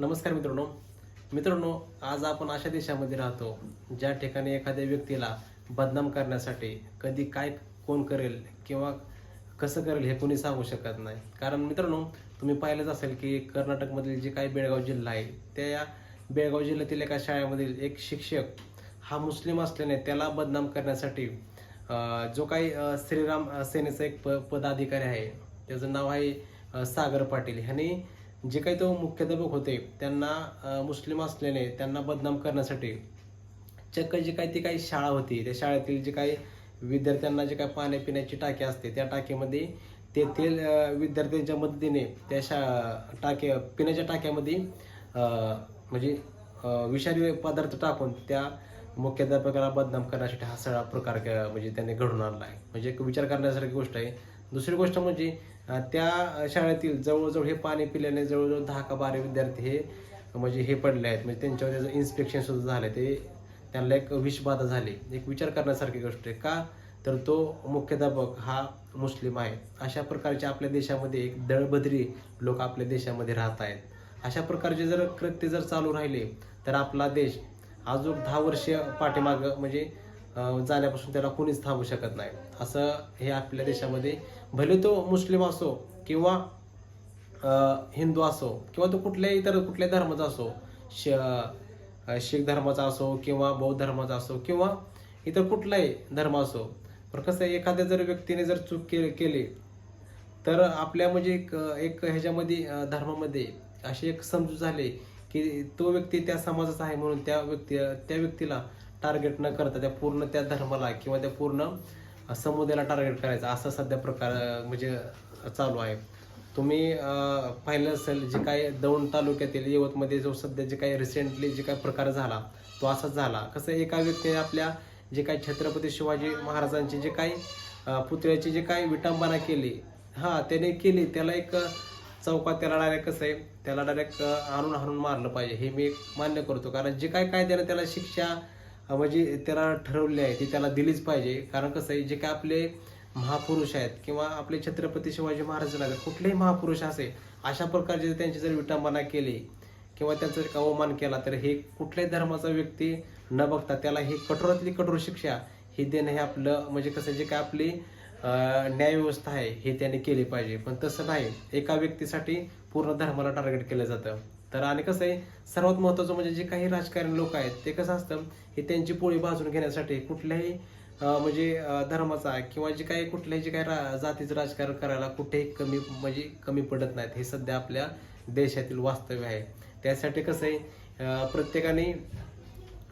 नमस्कार मित्रांनो. मित्रांनो आज आपण अशा देशामध्ये राहतो ज्या ठिकाणी एखाद्या व्यक्तीला बदनाम करण्यासाठी कधी काय कोण करेल किंवा कसं करेल हे कोणी सांगू शकत नाही. कारण मित्रांनो तुम्ही पाहिलंच असेल की कर्नाटकमधील जे काही बेळगाव जिल्हा आहे त्या बेळगाव जिल्ह्यातील एका शाळेमधील एक शिक्षक हा मुस्लिम असल्याने त्याला बदनाम करण्यासाठी जो काही श्रीराम सेनेचा एक प पदाधिकारी आहे त्याचं नाव आहे सागर पाटील. ह्याने जे काही तो मुख्याध्यापक होते त्यांना मुस्लिम असल्याने त्यांना बदनाम करण्यासाठी चक्क जी काही ती काही शाळा होती त्या शाळेतील जे काही विद्यार्थ्यांना जे काही पाण्यापिण्याची टाकी असते त्या टाकीमध्ये तेथील विद्यार्थ्यांच्या मदतीने त्या शा टाक्या पिण्याच्या टाक्यामध्ये म्हणजे विषारी पदार्थ टाकून त्या मुख्याध्यापकाला बदनाम करण्यासाठी हा सगळा प्रकार क- म्हणजे त्यांनी घडून आणला आहे. म्हणजे एक विचार करण्यासारखी गोष्ट आहे दुसरी गोष्ट म्हणजे त्या शाळेतील जवळजवळ हे पाणी पिल्याने जवळजवळ दहा का बारा विद्यार्थी हे म्हणजे हे पडले आहेत. म्हणजे त्यांच्यावर त्याचं इन्स्पेक्शन सुद्धा झालं ते त्यांना एक विषबाधा झाली. एक विचार करण्यासारखी गोष्ट आहे का? तर तो मुख्याध्यापक हा मुस्लिम आहे. अशा प्रकारचे आपल्या देशामध्ये एक दळबदरी लोक आपल्या देशामध्ये राहत आहेत. अशा प्रकारचे जर कृत्य जर चालू राहिले तर आपला देश अजून दहा वर्ष पाठीमाग म्हणजे जाण्यापासून त्याला कोणीच थांबू शकत नाही. असं हे आपल्या देशामध्ये भले तो मुस्लिम असो किंवा हिंदू असो किंवा तो कुठल्याही इतर कुठल्याही धर्माचा असो श शीख धर्माचा असो किंवा बौद्ध धर्माचा असो किंवा इतर कुठलाही धर्म असो. पण कसं आहे एखाद्या जर व्यक्तीने जर चूक के केली तर आपल्या म्हणजे एक एक ह्याच्यामध्ये धर्मामध्ये अशी एक समजूत झाली की तो व्यक्ती त्या समाजाचा आहे म्हणून त्या व्यक्ती त्या व्यक्तीला टार्गेट न करता त्या पूर्ण त्या धर्माला किंवा त्या पूर्ण समुदायाला टार्गेट करायचं. असं सध्या प्रकार म्हणजे चालू आहे. तुम्ही पाहिलं असेल जे काही दौंड तालुक्यातील यवतमध्ये जो सध्या जे काही रिसेंटली जे काही प्रकार झाला तो असाच झाला. कसं एका व्यक्तीने आपल्या जे काही छत्रपती शिवाजी महाराजांचे जे काही पुतळ्याची जे काही विटंबना केली हां त्याने केली. त्याला एक चौकात त्याला डायरेक्ट कसं आहे त्याला डायरेक्ट आणून हाणून मारलं पाहिजे. हे मी मान्य करतो. कारण जे काय कायद्याने त्याला शिक्षा म्हणजे त्याला ठरवले आहे ती त्याला दिलीच पाहिजे. कारण कसं आहे जे काय आपले महापुरुष आहेत किंवा आपले छत्रपती शिवाजी महाराज आहेत कुठलेही महापुरुष असे अशा प्रकारचे त्यांची जर विटंबना केली किंवा त्यांचा जर अवमान केला तर हे कुठल्याही धर्माचा व्यक्ती न बघता त्याला ही कठोरातली कठोर शिक्षा ही देणं हे आपलं म्हणजे कसं जे काय आपली न्यायव्यवस्था आहे हे त्याने केली पाहिजे. पण तसं नाही. एका व्यक्तीसाठी पूर्ण धर्माला टार्गेट केलं जातं. तर आणि कसं आहे सर्वात महत्त्वाचं म्हणजे जे काही राजकारणी लोक आहेत ते कसं असतं हे त्यांची पोळी भाजून घेण्यासाठी कुठल्याही म्हणजे धर्माचा किंवा जे काही कुठल्याही जे काही रा- जातीचं राजकारण करायला कुठेही कमी म्हणजे कमी पडत नाहीत. हे सध्या आपल्या देशातील वास्तव्य आहे. त्यासाठी कसं आहे प्रत्येकाने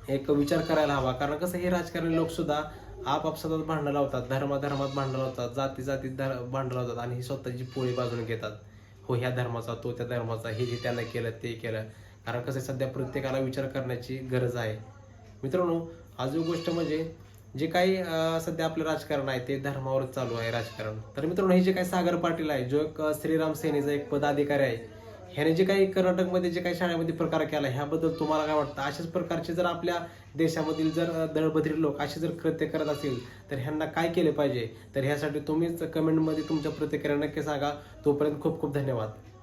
एक विचार करायला हवा. कारण कसं हे राजकारणी लोकसुद्धा आपापसात भांडणं लावतात. धर्माधर्मात भांडणं लावतात. जाती जातीत धर- भांडणं लावतात आणि ही स्वतःची पोळी बाजून घेतात. हो ह्या धर्माचा तो त्या धर्माचा हे जे त्यांना केलं ते केलं. कारण कसं आहे, सध्या प्रत्येकाला विचार करण्याची गरज आहे. मित्रांनो अजून गोष्ट म्हणजे जे काही सध्या आपलं राजकारण आहे ते धर्मावरच चालू आहे राजकारण. तर मित्रांनो हे जे काही सागर पाटील आहे जो एक श्रीराम सेनेचा एक पदाधिकारी आहे ह्याने जे काही कर्नाटकमध्ये जे काही शाळेमध्ये प्रकार केला ह्याबद्दल तुम्हाला काय वाटतं? अशाच प्रकारचे जर आपल्या देशामधील जर दळभद्री लोक असे जर कृत्य करत असतील तर ह्यांना काय केले पाहिजे? तर ह्यासाठी तुम्हीच कमेंटमध्ये तुमच्या प्रतिक्रिया नक्की सांगा. तोपर्यंत खूप खूप धन्यवाद.